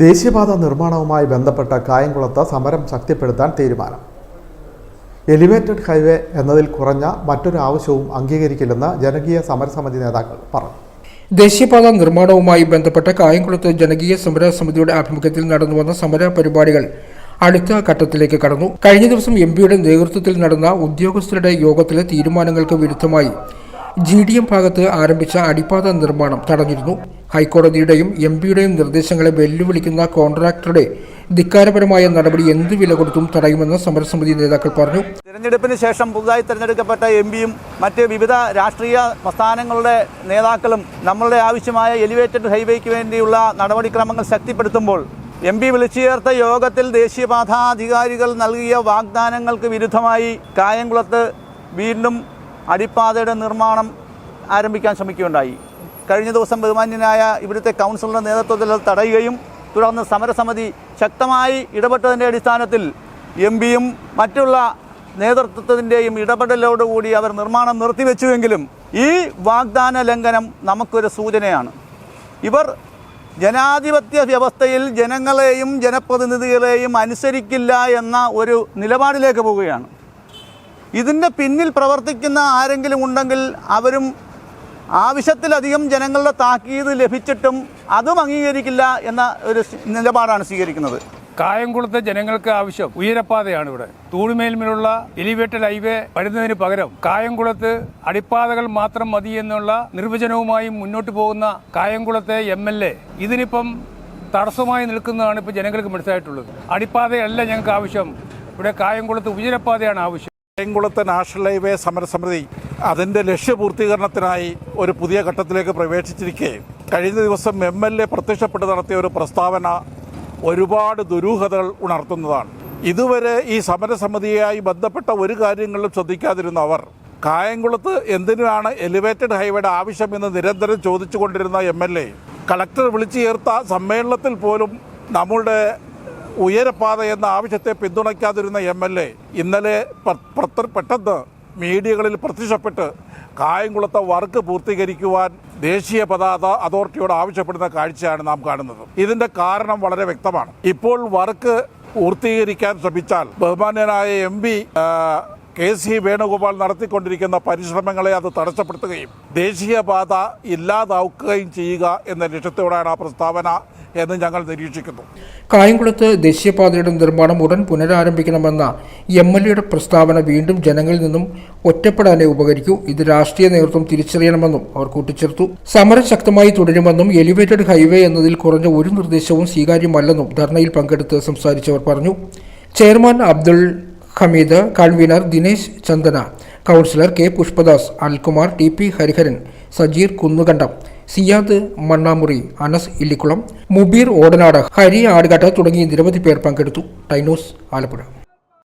ദേശീയപാത നിർമ്മാണവുമായി ബന്ധപ്പെട്ട കായംകുളത്ത് സമരം ശക്തിപ്പെടുത്താൻ തീരുമാനം. എലിവേറ്റഡ് ഹൈവേ എന്നതിൽ കുറഞ്ഞ മറ്റൊരു ആവശ്യവും അംഗീകരിക്കില്ലെന്ന് ജനകീയ സമരസമിതി നേതാക്കൾ പറഞ്ഞു. ദേശീയപാത നിർമ്മാണവുമായി ബന്ധപ്പെട്ട കായംകുളത്ത് ജനകീയ സമര സമിതിയുടെ ആഭിമുഖ്യത്തിൽ നടന്നുവന്ന സമര പരിപാടികൾ അടുത്ത ഘട്ടത്തിലേക്ക് കടന്നു. കഴിഞ്ഞ ദിവസം എം പിയുടെ നേതൃത്വത്തിൽ നടന്ന ഉദ്യോഗസ്ഥരുടെ യോഗത്തിലെ തീരുമാനങ്ങൾക്ക് വിരുദ്ധമായി ജി ഡി എം ഭാഗത്ത് ആരംഭിച്ച അടിപ്പാത നിർമ്മാണം തടഞ്ഞിരുന്നു. ഹൈക്കോടതിയുടെയും എം പിയുടെയും നിർദ്ദേശങ്ങളെ വെല്ലുവിളിക്കുന്ന കോൺട്രാക്ടറുടെ ധിക്കാരപരമായ നടപടി എന്ത് വില കൊടുത്തും തടയുമെന്ന് സമരസമിതി നേതാക്കൾ പറഞ്ഞു. തിരഞ്ഞെടുപ്പിന് ശേഷം പുതുതായി തിരഞ്ഞെടുക്കപ്പെട്ട എം പിയും മറ്റ് വിവിധ രാഷ്ട്രീയ പ്രസ്ഥാനങ്ങളുടെ നേതാക്കളും നമ്മളുടെ ആവശ്യമായ എലിവേറ്റഡ് ഹൈവേക്ക് വേണ്ടിയുള്ള നടപടിക്രമങ്ങൾ ശക്തിപ്പെടുത്തുമ്പോൾ എം പി വിളിച്ചു ചേർത്ത യോഗത്തിൽ ദേശീയപാതാധികാരികൾ നൽകിയ വാഗ്ദാനങ്ങൾക്ക് വിരുദ്ധമായി കായംകുളത്ത് വീണ്ടും അടിപ്പാതയുടെ നിർമ്മാണം ആരംഭിക്കാൻ ശ്രമിക്കുകയുണ്ടായി. കഴിഞ്ഞ ദിവസം ബഹുമാന്യനായ ഇവിടുത്തെ കൗൺസിലറുടെ നേതൃത്വത്തിൽ തടയുകയും തുടർന്ന് സമരസമിതി ശക്തമായി ഇടപെട്ടതിന്റെ അടിസ്ഥാനത്തിൽ എം പിയും മറ്റുള്ള നേതൃത്വത്തിന്റെയും ഇടപെടലോടുകൂടി അവർ നിർമ്മാണം നിർത്തിവെച്ചുവെങ്കിലും ഈ വാഗ്ദാന ലംഘനം നമുക്കൊരു സൂചനയാണ്. ഇവർ ജനാധിപത്യ വ്യവസ്ഥയിൽ ജനങ്ങളെയും ജനപ്രതിനിധികളെയും അനുസരിക്കില്ല എന്ന ഒരു നിലപാടിലേക്ക് പോവുകയാണ്. ഇതിന്റെ പിന്നിൽ പ്രവർത്തിക്കുന്ന ആരെങ്കിലും ഉണ്ടെങ്കിൽ അവരും ആവശ്യത്തിലധികം ജനങ്ങളുടെ താക്കീത് ലഭിച്ചിട്ടും അതും അംഗീകരിക്കില്ല എന്ന ഒരു നിലപാടാണ് സ്വീകരിക്കുന്നത്. കായംകുളത്തെ ജനങ്ങൾക്ക് ആവശ്യം ഉയരപ്പാതയാണ് ഇവിടെ. തൂണുമേൽമേലുള്ള എലിവേറ്റഡ് ഹൈവേ വരുന്നതിന് പകരം കായംകുളത്ത് അടിപ്പാതകൾ മാത്രം മതി എന്നുള്ള നിർവചനവുമായി മുന്നോട്ട് പോകുന്ന കായംകുളത്തെ എം എൽ എ ഇതിനിപ്പം തടസ്സമായി നിൽക്കുന്നതാണ് ഇപ്പോൾ ജനങ്ങൾക്ക് മനസ്സിലായിട്ടുള്ളത്. അടിപ്പാതയല്ല ഞങ്ങൾക്ക് ആവശ്യം. ഇവിടെ കായംകുളത്ത് ഉയരപ്പാതയാണ് ആവശ്യം. കായംകുളത്ത് നാഷണൽ ഹൈവേ സമരസമിതി അതിന്റെ ലക്ഷ്യപൂർത്തീകരണത്തിനായി ഒരു പുതിയ ഘട്ടത്തിലേക്ക് പ്രവേശിച്ചിരിക്കെ. കഴിഞ്ഞ ദിവസം എം എൽ എ പ്രത്യക്ഷപ്പെട്ട് നടത്തിയ ഒരു പ്രസ്താവന ഒരുപാട് ദുരൂഹതകൾ ഉണർത്തുന്നതാണ്. ഇതുവരെ ഈ സമരസമിതിയായി ബന്ധപ്പെട്ട ഒരു കാര്യങ്ങളും ശ്രദ്ധിക്കാതിരുന്ന അവർ കായംകുളത്ത് എന്തിനാണ് എലിവേറ്റഡ് ഹൈവേയുടെ ആവശ്യമെന്ന് നിരന്തരം ചോദിച്ചുകൊണ്ടിരുന്ന എം എൽ എ കളക്ടർ വിളിച്ചു ചേർത്ത സമ്മേളനത്തിൽ പോലും നമ്മളുടെ ഉയരപ്പാത എന്ന ആവശ്യത്തെ പിന്തുണയ്ക്കാതിരുന്ന എം എൽ എ ഇന്നലെ പെട്ടെന്ന് മീഡിയകളിൽ പ്രത്യക്ഷപ്പെട്ട് കായംകുളത്തെ വർക്ക് പൂർത്തീകരിക്കുവാൻ ദേശീയ പതാക അതോറിറ്റിയോട് ആവശ്യപ്പെടുന്ന കാഴ്ചയാണ് നാം കാണുന്നത്. ഇതിന്റെ കാരണം വളരെ വ്യക്തമാണ്. ഇപ്പോൾ വർക്ക് പൂർത്തീകരിക്കാൻ ശ്രമിച്ചാൽ ബഹുമാന്യനായ M P K C Venugopal നടത്തിക്കൊണ്ടിരിക്കുന്ന പരിശ്രമങ്ങളെ അത് തടസ്സപ്പെടുത്തുകയും ദേശീയപാത ഇല്ലാതാക്കുകയും ചെയ്യുക എന്ന ലക്ഷ്യത്തോടെയാണ് ആ പ്രസ്താവന എന്ന് ഞങ്ങൾ നിരീക്ഷിക്കുന്നു. കായംകുളത്ത് ദേശീയപാതയുടെ നിർമ്മാണം ഉടൻ പുനരാരംഭിക്കണമെന്ന എം എൽ എയുടെ പ്രസ്താവന വീണ്ടും ജനങ്ങളിൽ നിന്നും ഒറ്റപ്പെടാനേ ഉപകരിക്കൂ. ഇത് രാഷ്ട്രീയ നേതൃത്വം തിരിച്ചറിയണമെന്നും അവർ കൂട്ടിച്ചേർത്തു. സമരം ശക്തമായി തുടരുമെന്നും എലിവേറ്റഡ് ഹൈവേ എന്നതിൽ കുറഞ്ഞ ഒരു നിർദ്ദേശവും സ്വീകാര്യമല്ലെന്നും ധർണയിൽ പങ്കെടുത്ത് സംസാരിച്ചവർ പറഞ്ഞു. Chairman Abdul Hameed convener Dinesh Chandana councillor K Pushpadas Alkumar T P Hariharan Sajeer Kunnukandam Siyad Mannamuri Anas Illikkulam Mubeer Odanad Hari Adukattu തുടങ്ങി നിരവധി പേർ പങ്കെടുത്തു. ടൈനോസ് ആലപ്പുഴ.